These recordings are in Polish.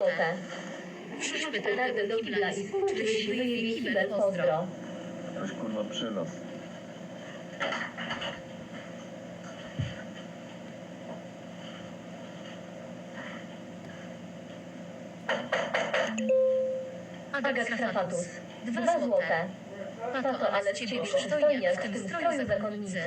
złote. Przyszły petardę do kibla i spójrz, wyjebie kibel, pozdro. Już kurwa przynos. Aga Krafatus. Dwa złote. Tato, ale ciebie przystojniak w tym stroju zakonnicy.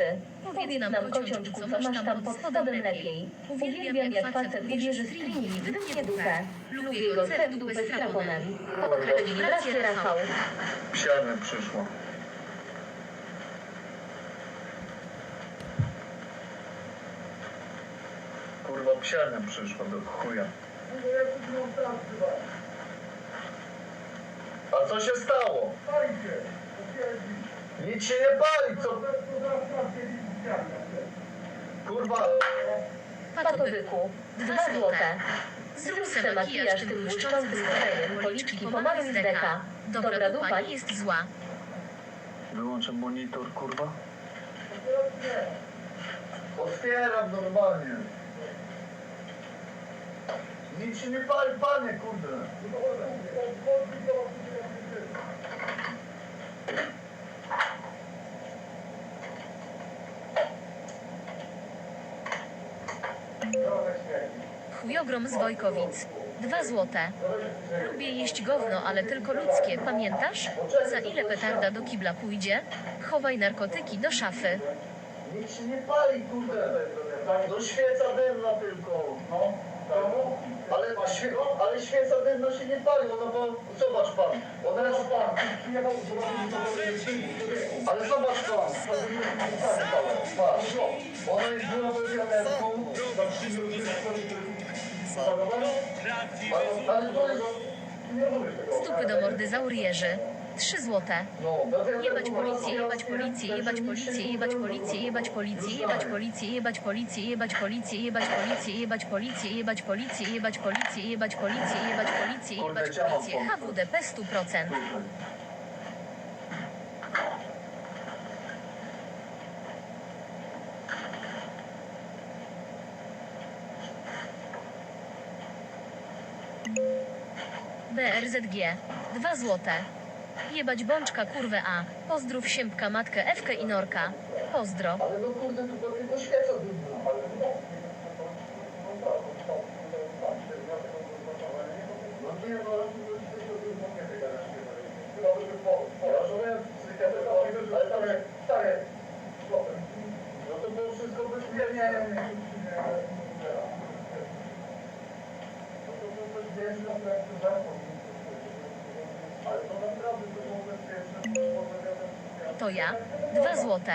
Powiedz nam, kociączku, co masz tam pod spodem lepiej. Uwielbiam, jak facet bierze stringi, wytnie dupę. Lubię go cep dupę z kraponem. Okres wibrację Rafał. Psiarne przyszło. Kurwa psiarne przyszło do chuja. A co się stało? Nic się nie pali, co? Kurwa, Patowyku. Dwa złote. Zrób se makijaż tym błyszczącym klejem, policzki pomaluj z deka. Dobra dupa nie jest zła. wyłączę monitor, kurwa. Otwieram normalnie. Nic się nie pali, panie, kurde. Chujogrom z Wojkowic. Dwa złote. Lubię jeść gówno, ale tylko ludzkie, pamiętasz? Za ile petarda do kibla pójdzie? Chowaj narkotyki do szafy. Nic się nie pali, kurde. No świeca dymna tylko. No. Ale, świe, ale świeca dymna się nie pali, ona bo zobacz pan. Ona jest pan. Ale zobacz pan. Patrz. Ona jest była wywiaderką. Ale, ale to jest... Nie tego. Stupy do mordy zaurierzy. Trzy złote. No, Jebać policję, jebać policję, jebać policję, jebać policję, jebać policję, jebać policję, jebać policję, jebać policję, jebać policję, jebać policję, jebać policję, jebać policję, jebać policję, jebać policję, jebać policję. HWDP 100%. BRZG. Dwa złote. Jebać bączka kurwę A. Pozdrów siępka matkę Ewkę i Norka. Pozdro. Ale no kurde, tylko tylko świeca dymna. No nie, no ale ja rozumiem, ale stary, stary, no to było wszystko bez nie, nie, nie, nie. No to było bezpieczne, ale to naprawdę to było bezpieczne. To ja. Dwa złote.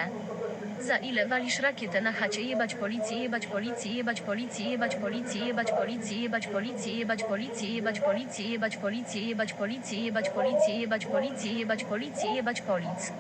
Za ile walisz rakietę na chacie jebać policję, jebać policję, jebać policję, jebać policję, jebać policję, jebać policję, jebać policję, jebać policję, jebać policję, jebać policję, jebać policję, jebać policję, jebać policję, jebać policję.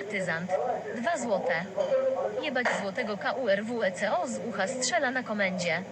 Partyzant. 2 złote. Jebać złotego KURWECO z ucha strzela na komendzie.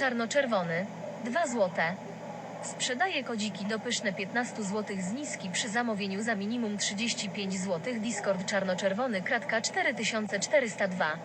Czarno-czerwony. 2 złote. Sprzedaję kodziki do pyszne 15 zł zniski przy zamówieniu za minimum 35 zł. Discord czarno-czerwony kratka 4402.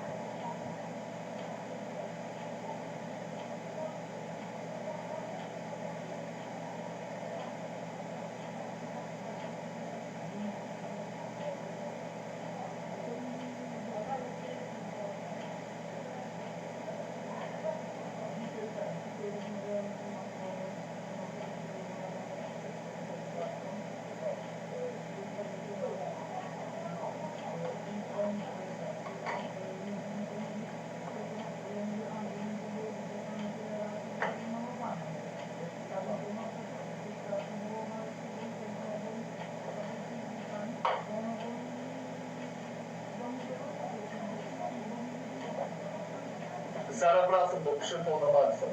Zaraz wracam, przypał na maksa.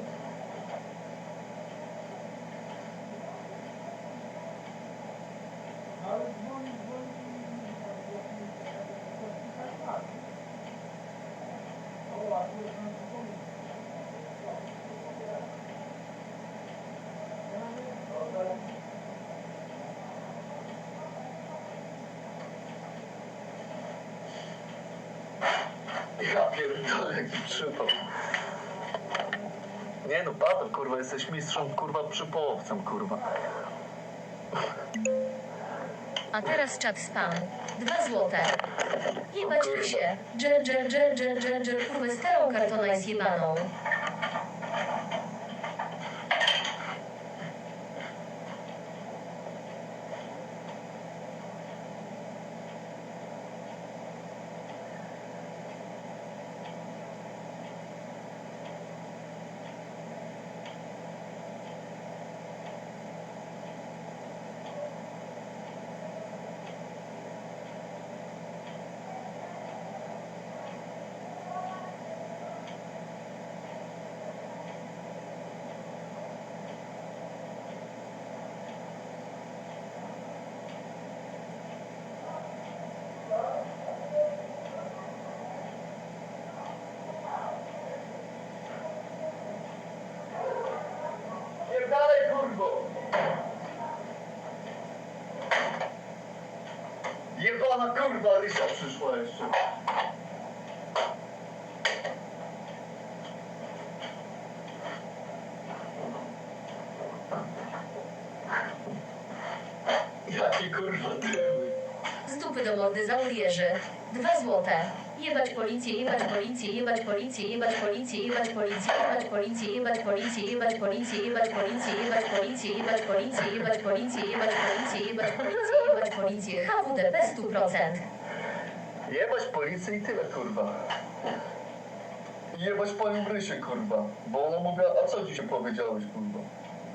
Ja pierdolę, jaki przypał. Nie no, Paweł, kurwa, jesteś mistrzem, kurwa, przypołowcem, kurwa. A teraz czat spam. 2 złote. Jebać się. Dżer, dżer, dżer, dżer, dżer, dżer, kurwę starą kartona jest jebaną. Jebana kurwa, Rysia przyszła jeszcze. Jaki kurwa tyły. Z dupy do. 2 złote. Jebać policję, jebać policję, jebać policję, jebać policję, jebać policję, jebać policję, jebać policję, jebać policję, jebać policję, jebać policję, jebać policję, jebać policję, jebać policję, jebać policję, jebać policję. HWDP 100%. Jebać policję i tyle, kurwa. Jebać panią Rysię, kurwa. Bo ona mówiła, a co dzisiaj powiedziałeś, kurwa?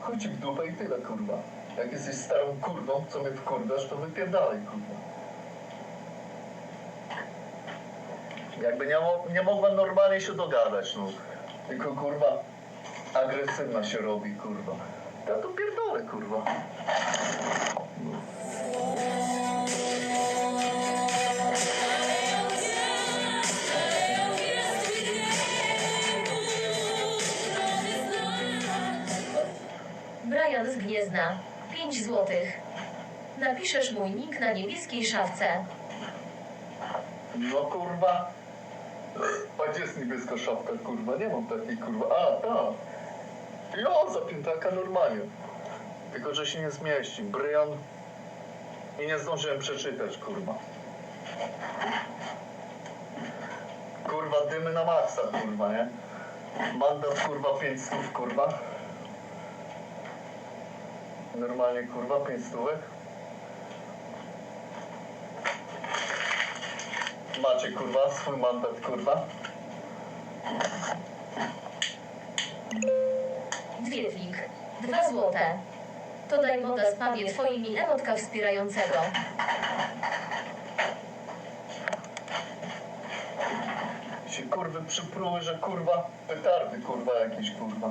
Chodź w dupę i tyle, kurwa. Jak jesteś starą kurwą, co mnie wkurwiasz, to wypierdalaj, kurwa. Jakby nie, nie mogła normalnie się dogadać, no. Tylko, kurwa, agresywna się robi, kurwa. Ja to pierdolę, kurwa. Brian z Gniezna. 5 złotych. Napiszesz mój nick na niebieskiej szafce. No kurwa. A gdzie jest niebieska szafka, kurwa? Nie mam takiej, kurwa. A, ta. Jo, zapiętaka normalnie. Tylko, że się nie zmieści. Brian. I nie zdążyłem przeczytać, kurwa. Kurwa, dymy na maksa, kurwa, nie? Mandat, kurwa, 5 stów, kurwa. Normalnie, kurwa, 5 Macie kurwa swój mandat kurwa. Dwietlik. 2 złote. To daj moda spawie twoimi emotka wspierającego. Się kurwy przypruły, że kurwa petardy kurwa jakieś kurwa.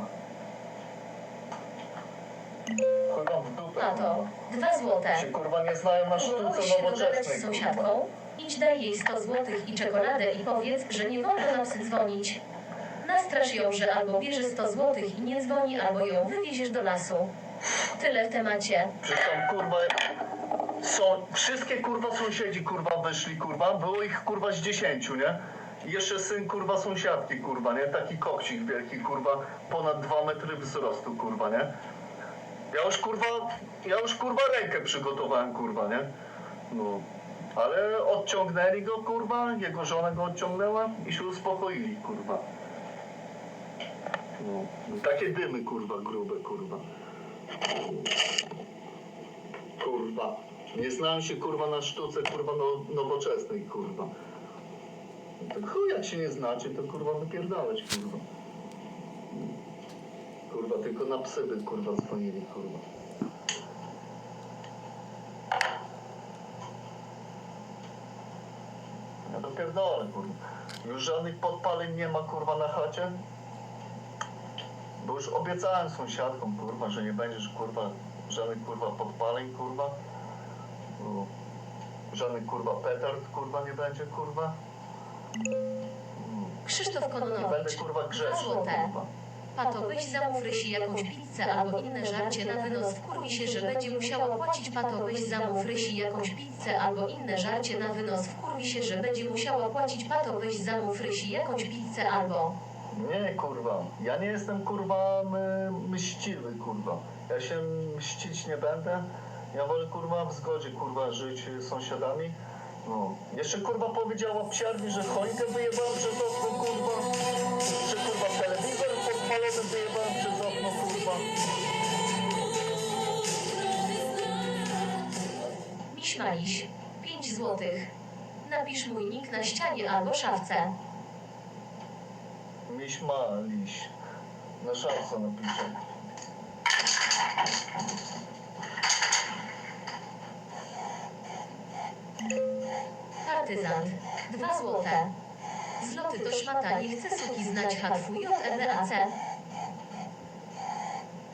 Chuj w dupę A to. kurwa. 2 złote. Się kurwa nie znają na sztuce Próbowałeś się dogadać z nowoczesnej kurwa. sąsiadką? Idź daj jej 100 złotych i czekoladę i powiedz, że nie wolno psy dzwonić. Nastrasz ją, że albo bierze 100 złotych i nie dzwoni, albo ją wywieziesz do lasu. Tyle w temacie. Przecież tam kurwa są, wszystkie kurwa sąsiedzi kurwa wyszli kurwa, było ich kurwa z dziesięciu, nie? I jeszcze syn kurwa sąsiadki kurwa, nie? Taki koksik wielki kurwa, ponad dwa metry wzrostu kurwa, nie? Ja już kurwa, ja już kurwa rękę przygotowałem kurwa, nie? No. Ale odciągnęli go kurwa, jego żona go odciągnęła i się uspokoili kurwa. No. Takie dymy kurwa grube kurwa. Kurwa. Nie znam się kurwa na sztuce kurwa no, nowoczesnej kurwa. To chuj jak się nie znacie, to kurwa wypierdalać kurwa. Kurwa, tylko na psy by kurwa dzwonili kurwa. Ja to pierdolę kurwa. Już żadnych podpaleń nie ma kurwa na chacie. Bo już obiecałem sąsiadkom, kurwa, że nie będziesz, kurwa, żadnych, kurwa, podpaleń, kurwa. No, Żadnych, kurwa, petard, kurwa, nie będzie, kurwa. Krzysztof Nie będę, Kononowicz. kurwa, grzeczny, złote. Kurwa. Pato, weź zamów Rysi jakąś pizzę albo inne żarcie na wynos. Wkurwi się, że będzie musiała płacić. Pato, weź zamów Rysi jakąś pizzę albo inne żarcie na wynos. Wkurwi się, że będzie musiała płacić. Pato, weź zamów Rysi jakąś pizzę albo... Nie, kurwa. Ja nie jestem, kurwa, my, mściwy, kurwa. Ja się mścić nie będę. Ja wolę, kurwa, w zgodzie, kurwa, żyć z sąsiadami. No. Jeszcze, kurwa, powiedziała psiarni, że choinkę wyjebałem przez okno, kurwa. Że, kurwa, telewizor podpalony wyjebałem przez okno, kurwa. Miś Maliś. 5 złotych. Napisz mój nick na ścianie albo szafce. Miś ma liś. Na szafce napiszę. Partyzant. 2 złote. Zloty to szmata, nie chcę suki znać hatwu JRDAC.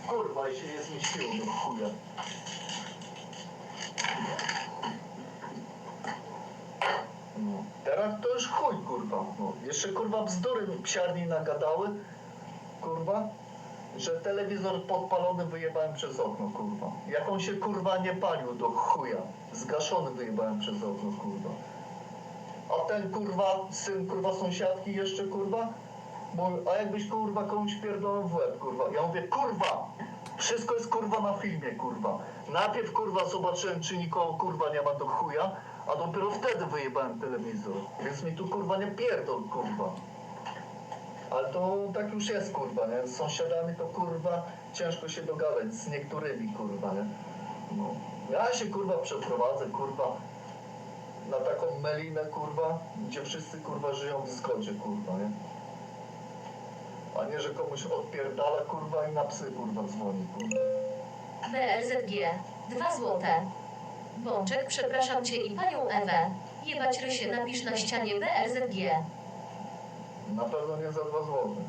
Kurwa, i się nie zmieściło do chuja. No. Teraz to już chuj, kurwa. No. Jeszcze kurwa bzdury psiarni nagadały, kurwa, że telewizor podpalony wyjebałem przez okno, kurwa. Jak on się kurwa nie palił do chuja. Zgaszony wyjebałem przez okno, kurwa. A ten kurwa, syn kurwa sąsiadki jeszcze kurwa, Mówi, a jakbyś kurwa komuś pierdolał w łeb, kurwa. Ja mówię, kurwa, wszystko jest kurwa na filmie, kurwa. Najpierw kurwa zobaczyłem, czy nikogo kurwa nie ma do chuja, a dopiero wtedy wyjebałem telewizor. Więc mi tu kurwa nie pierdol, kurwa. Ale to tak już jest, kurwa, nie? Z sąsiadami to kurwa ciężko się dogadać, z niektórymi, kurwa, nie? No. Ja się kurwa przeprowadzę, kurwa, na taką melinę, kurwa, gdzie wszyscy kurwa żyją w zgodzie, kurwa, nie? A nie, że komuś odpierdala, kurwa, i na psy, kurwa, dzwoni, kurwa. BLZG. 2 złote. Bączek, przepraszam cię i panią Ewę. Jebać Rysie, napisz na ścianie BLZG. Na pewno nie za dwa złote.